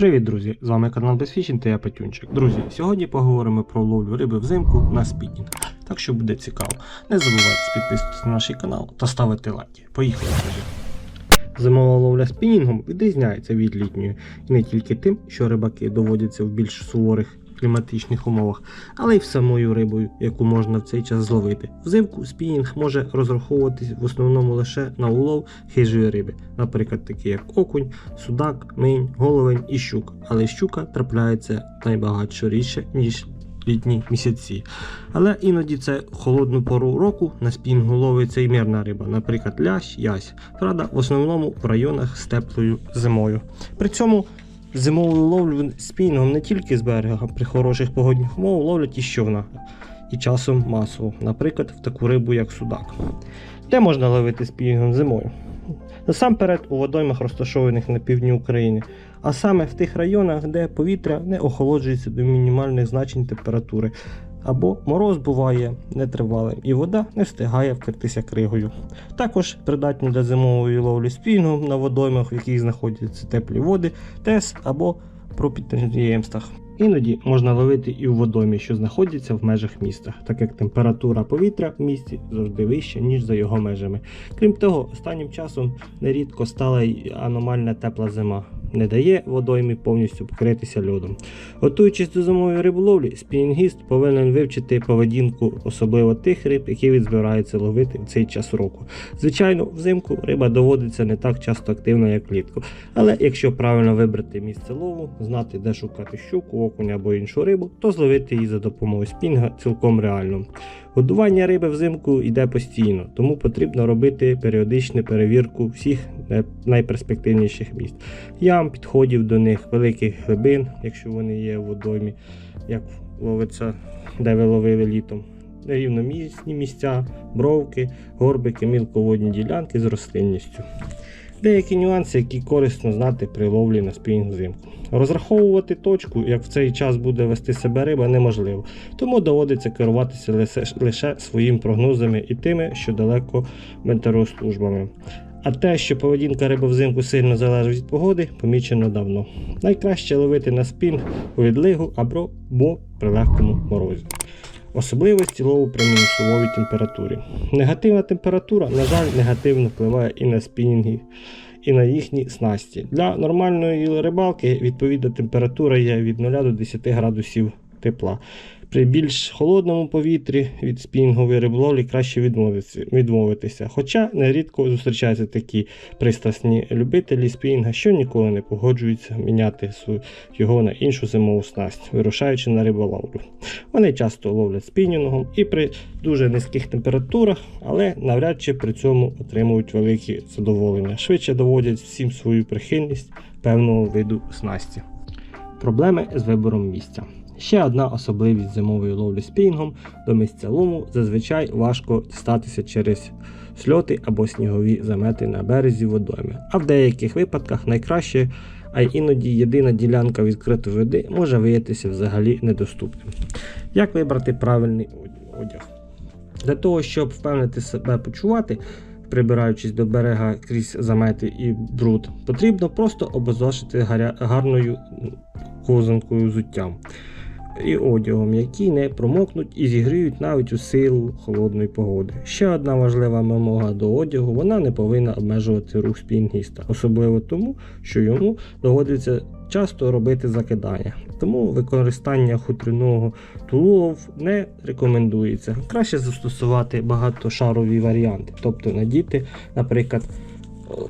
Привіт, друзі! З вами канал Безфішінг та я Петюнчик. Друзі, сьогодні поговоримо про ловлю риби взимку на спінінг. Так що буде цікаво. Не забувайте підписуватися на наш канал та ставити лайки. Поїхали, друзі! Зимова ловля спінінгом відрізняється від літньої і не тільки тим, що рибаки доводяться в більш суворих кліматичних умовах, але й в самою рибою, яку можна в цей час зловити. Взимку спінінг може розраховуватись в основному лише на улов хижої риби, наприклад, такі як окунь, судак, минь, головень і щук. Але щука трапляється найбагатше рідше, ніж літні місяці. Але іноді це холодну пору року на спінгу ловиться і мирна риба, наприклад, лящ, ясь. Правда, в основному в районах з теплою зимою. При цьому зимову ловлю спінгом не тільки з берега, при хороших погодних умовах ловлять і щовна. І часом масово, наприклад, в таку рибу, як судак. Де можна ловити спінгом зимою? Насамперед у водоймах, розташованих на півдні України, а саме в тих районах, де повітря не охолоджується до мінімальних значень температури, або мороз буває нетривалим, і вода не встигає вкритися кригою. Також придатні для зимової ловлі спінгом на водоймах, в яких знаходяться теплі води, ТЕС або про підприємствах. Іноді можна ловити і в водоймі, що знаходяться в межах міста, так як температура повітря в місті завжди вища, ніж за його межами. Крім того, останнім часом нерідко стала й аномальна тепла зима. Не дає водоймі повністю покритися льодом. Готуючись до зимової риболовлі, спінінгіст повинен вивчити поведінку, особливо тих риб, які він збирається ловити в цей час року. Звичайно, взимку риба доводиться не так часто активно, як влітку. Але якщо правильно вибрати місце лову, знати, де шукати щуку, окуня або іншу рибу, то зловити її за допомогою спінга цілком реально. Годування риби взимку йде постійно, тому потрібно робити періодичну перевірку всіх найперспективніших місць. Ям, підходів до них, великих глибин, якщо вони є в водоймі, як ловиться, де ви ловили літом. Рівномісні місця, бровки, горбики, мілководні ділянки з рослинністю. Деякі нюанси, які корисно знати при ловлі на спінінг взимку. Розраховувати точку, як в цей час буде вести себе риба, неможливо, тому доводиться керуватися лише, своїми прогнозами і тими, що далеко метеорслужбами. А те, що поведінка риби взимку сильно залежить від погоди, помічено давно. Найкраще ловити на спінг у відлигу або бо при легкому морозі. Особливості лову при мінусовій температурі. Негативна температура, на жаль, негативно впливає і на спінінги, і на їхні снасті. Для нормальної рибалки відповідна температура є від 0 до 10 градусів тепла. При більш холодному повітрі від спінінгової риболовлі краще відмовитися. Хоча нерідко зустрічаються такі пристрасні любителі спінінга, що ніколи не погоджуються міняти його на іншу зимову снасть, вирушаючи на риболовлю. Вони часто ловлять спінінгом і при дуже низьких температурах, але навряд чи при цьому отримують великі задоволення. Швидше доводять всім свою прихильність певного виду снасті. Проблеми з вибором місця. Ще одна особливість зимової ловлі спінгом до місця лому зазвичай важко дістатися через сльоти або снігові замети на березі водойми. А в деяких випадках найкраще, а й іноді єдина ділянка відкритої води може виявитися взагалі недоступним. Як вибрати правильний одяг? Для того, щоб впевнити себе почувати, прибираючись до берега крізь замети і бруд, потрібно просто гаря- гарною козанкою взуттям і одягом, які не промокнуть і зігріють навіть у силу холодної погоди. Ще одна важлива вимога до одягу: вона не повинна обмежувати рух спінгіста, особливо тому, що йому доводиться часто робити закидання. Тому використання хутряного тулов не рекомендується. Краще застосувати багатошарові варіанти, тобто надіти, наприклад,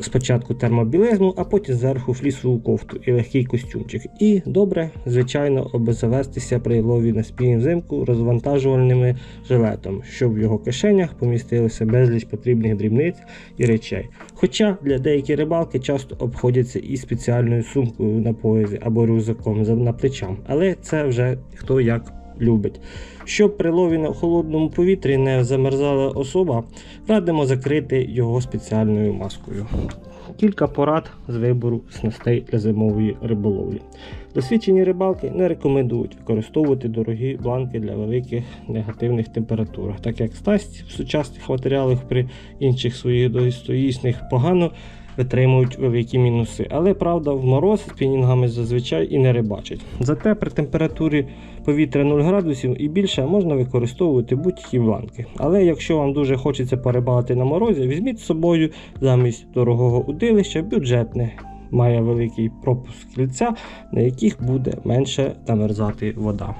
спочатку термобілизну, а потім зверху флісову кофту і легкий костюмчик. І добре, звичайно, обезавестися при лові на спінінг взимку розвантажувальними жилетом, щоб в його кишенях помістилося безліч потрібних дрібниць і речей. Хоча для деяких рибалки часто обходяться і спеціальною сумкою на поясі або рюкзаком за- на плечам, але це вже хто як любить. Щоб при лові на холодному повітрі не замерзала особа, радимо закрити його спеціальною маскою. Кілька порад з вибору снастей для зимової риболовлі. Досвідчені рибалки не рекомендують використовувати дорогі бланки для великих негативних температур, так як снасть в сучасних матеріалах при інших своїх достоїсних погано витримують великі мінуси. Але правда, в мороз спінінгами зазвичай і не рибачать. Зате при температурі повітря 0 градусів і більше можна використовувати будь-які бланки. Але якщо вам дуже хочеться порибалити на морозі, візьміть з собою замість дорогого удилища бюджетне. Має великий пропуск кільця, на яких буде менше замерзати вода.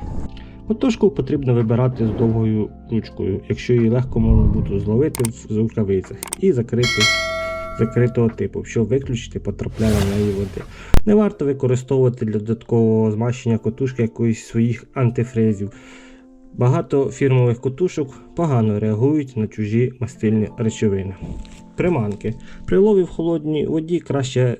Мотужку потрібно вибирати з довгою ручкою, якщо її легко можна буде зловити в рукавицях і закрити закритого типу, щоб виключити потрапляння в неї води. Не варто використовувати для додаткового змащення котушки якоїсь своїх антифризів. Багато фірмових котушок погано реагують на чужі мастильні речовини. Приманки. При лові в холодній воді краще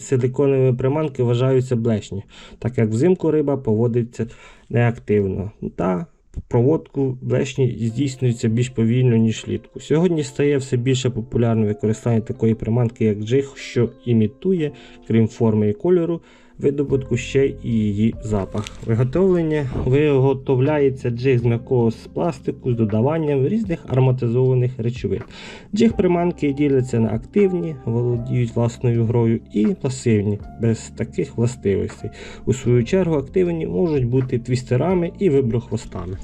силиконові приманки вважаються блешні, так як взимку риба поводиться неактивно. Та проводку блешні здійснюється більш повільно, ніж влітку. Сьогодні стає все більше популярним використання такої приманки, як джиг, що імітує, крім форми і кольору, видобутку ще й її запах. Виготовлення виготовляється джиг з м'якого з пластику з додаванням різних ароматизованих речовин. Джиг приманки діляться на активні, володіють власною грою, і пасивні, без таких властивостей. У свою чергу активні можуть бути твістерами і виброхвостами.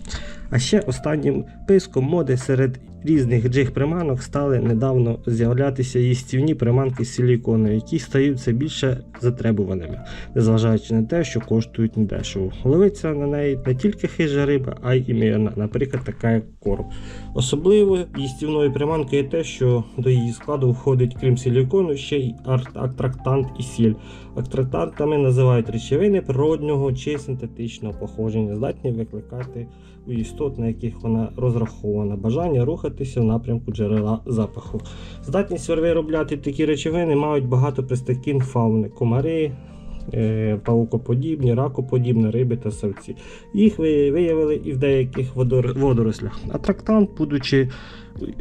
А ще останнім писком моди серед різних джиг приманок стали недавно з'являтися їстівні приманки з силікону, які стають все більше затребуваними, незважаючи на те, що коштують недешево. Ловиться на неї не тільки хижа риба, а й і наприклад, така як короб. Особливо їстівною приманкою є те, що до її складу входить, крім силікону, ще й атрактант і сіль. Атрактантами називають речовини природнього чи синтетичного походження, здатні викликати істот, на яких вона розрахована, бажання рухатися в напрямку джерела запаху. Здатність виробляти такі речовини мають багато пристакін фауни, комари. е, Паукоподібні, ракоподібні риби та савці. Їх виявили і в деяких водор- водорослях. Атрактант, будучи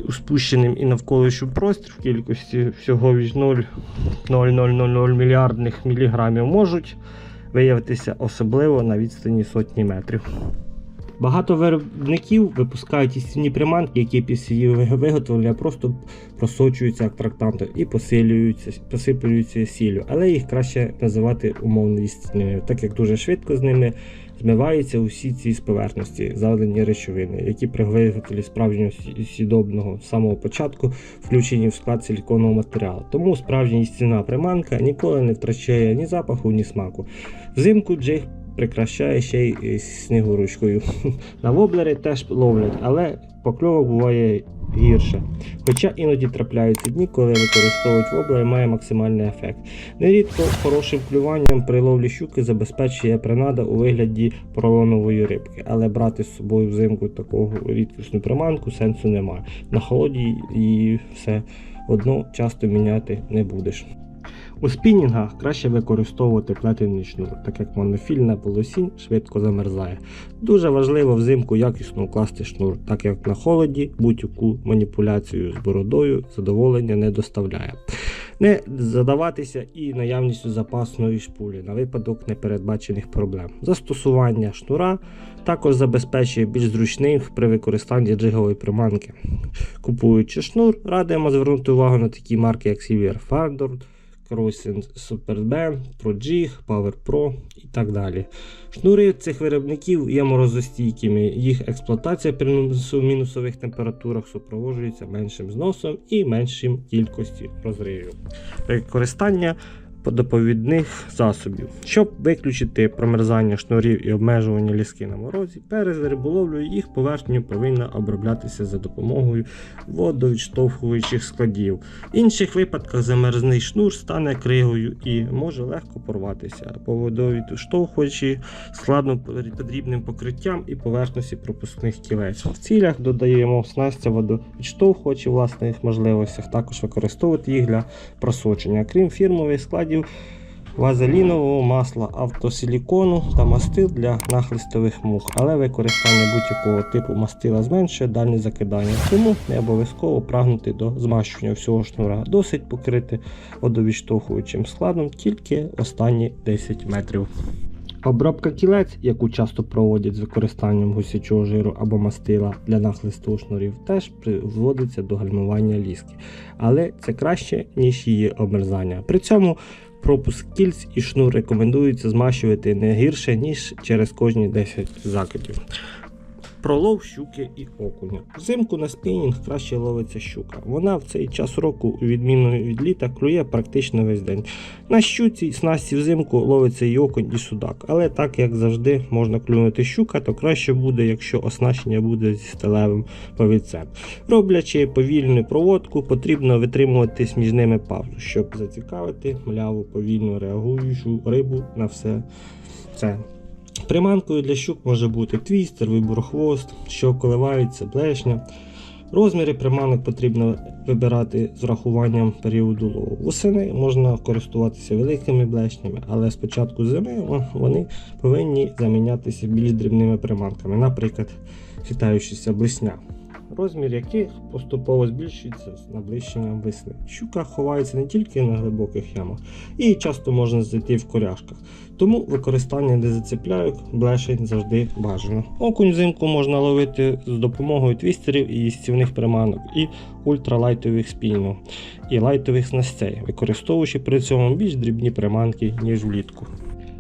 спущеним і навколишню простір в кількості всього від 0,0000 мільярдних міліграмів, можуть виявитися особливо на відстані сотні метрів. Багато виробників випускають істинні приманки, які після її виготовлення просто просочуються атрактантом і посилюються, посиплюються сіллю, але їх краще називати умовно істинними, так як дуже швидко з ними змиваються усі ці з поверхності завдені речовини, які при виготовлі справжнього сідобного з самого початку включені в склад силіконового матеріалу. Тому справжня істинна приманка ніколи не втрачає ні запаху, ні смаку. Взимку джиг прикрашає ще й е, снігурочкою. На воблери теж ловлять, але покльовок буває гірше. Хоча іноді трапляються дні, коли використовують воблери, має максимальний ефект. Нерідко хорошим клюванням при ловлі щуки забезпечує принада у вигляді пролонової рибки, але брати з собою взимку таку рідкісну приманку сенсу немає. На холоді її все одно часто міняти не будеш. У спінінгах краще використовувати плетений шнур, так як монофільна полосінь швидко замерзає. Дуже важливо взимку якісно укласти шнур, так як на холоді будь-яку маніпуляцію з бородою задоволення не доставляє. Не задаватися і наявністю запасної шпулі на випадок непередбачених проблем. Застосування шнура також забезпечує більш зручним при використанні джигової приманки. Купуючи шнур, радимо звернути увагу на такі марки, як Silver Fardor, Crossing B, ProG, Power Pro і так далі. Шнури цих виробників є морозостійкими, їх експлуатація при мінусових температурах супроводжується меншим зносом і меншим кількістю розривів. Використання доповідних засобів. Щоб виключити промерзання шнурів і обмежування ліски на морозі, перед риболовлею їх поверхню повинна оброблятися за допомогою водовідштовхуючих складів. В інших випадках замерзний шнур стане кригою і може легко порватися. По водовідштовхуючи складно подрібним покриттям і поверхності пропускних кілець. В цілях додаємо снастя водовідштовхувачі власних можливостях, також використовувати їх для просочення. Крім фірмових складів, вазелінового масла, автосилікону та мастил для нахлистових мух, але використання будь-якого типу мастила зменшує дальні закидання, тому не обов'язково прагнути до змащування всього шнура. Досить покрити водовідштовхуючим складом тільки останні 10 метрів. Обробка кілець, яку часто проводять з використанням гусячого жиру або мастила для нахлисту шнурів, теж призводиться до гальмування ліски. Але це краще, ніж її обмерзання. При цьому пропуск кільць і шнур рекомендується змащувати не гірше, ніж через кожні 10 закидів. Пролов щуки і окуня. Взимку на спінінг краще ловиться щука. Вона в цей час року, відмінно від літа, клює практично весь день. На щуці снасті взимку ловиться і окунь, і судак. Але так як завжди можна клюнути щука, то краще буде, якщо оснащення буде зі сталевим повідцем. Роблячи повільну проводку, потрібно витримувати між ними паузу, щоб зацікавити мляву повільно реагуючу рибу на все це. Приманкою для щук може бути твістер, виборохвост, що коливається, блешня. Розміри приманок потрібно вибирати з врахуванням періоду лову. Восени можна користуватися великими блешнями, але з початку зими вони повинні замінятися більш дрібними приманками, наприклад, хитаючися блесня. Розмір яких поступово збільшується з наближенням весни. Щука ховається не тільки на глибоких ямах, і часто можна знайти в коряшках. Тому використання не зацепляють, блешень завжди бажано. Окунь взимку можна ловити з допомогою твістерів і їстівних приманок, і ультралайтових спільно, і лайтових снастей, використовуючи при цьому більш дрібні приманки, ніж влітку.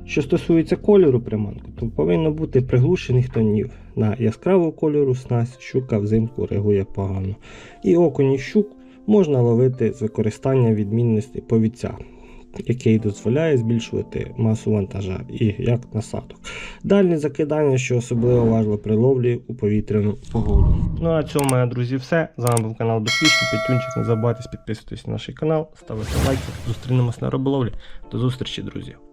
Що стосується кольору приманку, то повинно бути приглушених тонів. На яскраву кольору снасть щука взимку реагує погано. І окуні щук можна ловити з використанням відмінності повіця, який дозволяє збільшувати масу вантажа і як насадок. Дальні закидання, що особливо важливо при ловлі у повітряну погоду. Ну а цьому, мої друзі, все. З вами був канал Безпічний Петюнчик. Не забувайте підписуватись на наш канал, ставити лайки. Зустрінемось на риболовлі. До зустрічі, друзі!